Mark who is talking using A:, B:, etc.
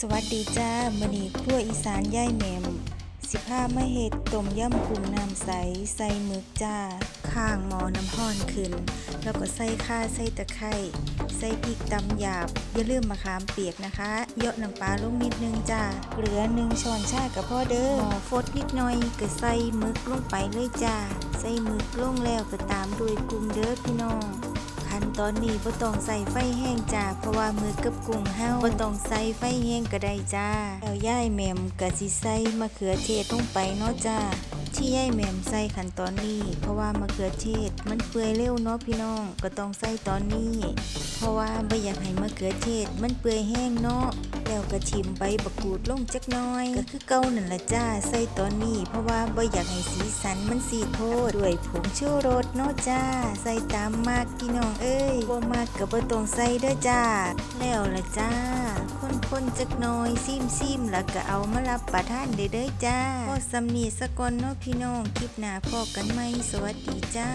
A: สวัสดีจ้ามื้อนี้ครัวอีสานย่ายแหม่มสิพามาเฮ็ดต้มยำกุ้งน้ำใส ใส่หมึกจ้า ข้างหมอน้ำร้อนขึ้น แล้วก็ใส่ข่าใส่ตะไคร้ใส่พริกตำหยาบ อย่าลืมมะขามเปียกนะคะเยอะน้ำปลาลงนิดนึงจ้าเกลือหนึ่งช้อนชากับพ่อเด้อหม้อฟดนิดหน่อยก็ใส่หมึกลงไปเลยจ้า ใส่หมึกลงแล้วก็ตามด้วยกุ้งเด้อพี่น้อง ขั้นตอนนี้บ่ต้องใส่ไฟแห้งจ้าเพราะว่ามือกับกุ้งเฮาบ่ต้องใส่ไฟแห้งก็ได้จ้าแล้วย่ายแหม่มก็สิใส่มะเขือเทศลงไปเนาะจ้า ที่ย่ายแม่มใส่ขันตอนนี้ เพราะว่ามะเขือเทศมันเปื่อยเร็วเนาะพี่น้องก็ต้องใส่ตอนนี้ เพราะว่าบ่อยากให้มะเขือเทศมันเปื่อยแห้งเนาะแล้วก็ชิมใบบักกูดลงจักน่อย ก็คือเก่านั่นละจ้าใส่ตอนนี้ เพราะว่าบ่อยากให้สีสันมันสีโทษด้วยผงชูรสเนาะจ้า ใส่ตามมากพี่น้องเอ้ยบ่มากก็บ่ต้องใส่เด้อจ้า แล้วละจ้า คนจักน้อยซิมซิมแล้วก็เอามารับประทานได้เด้อจ้าพ่อสำนีสะกอนเนาะพี่น้องคลิปหน้าพอกันไหมสวัสดีจ้า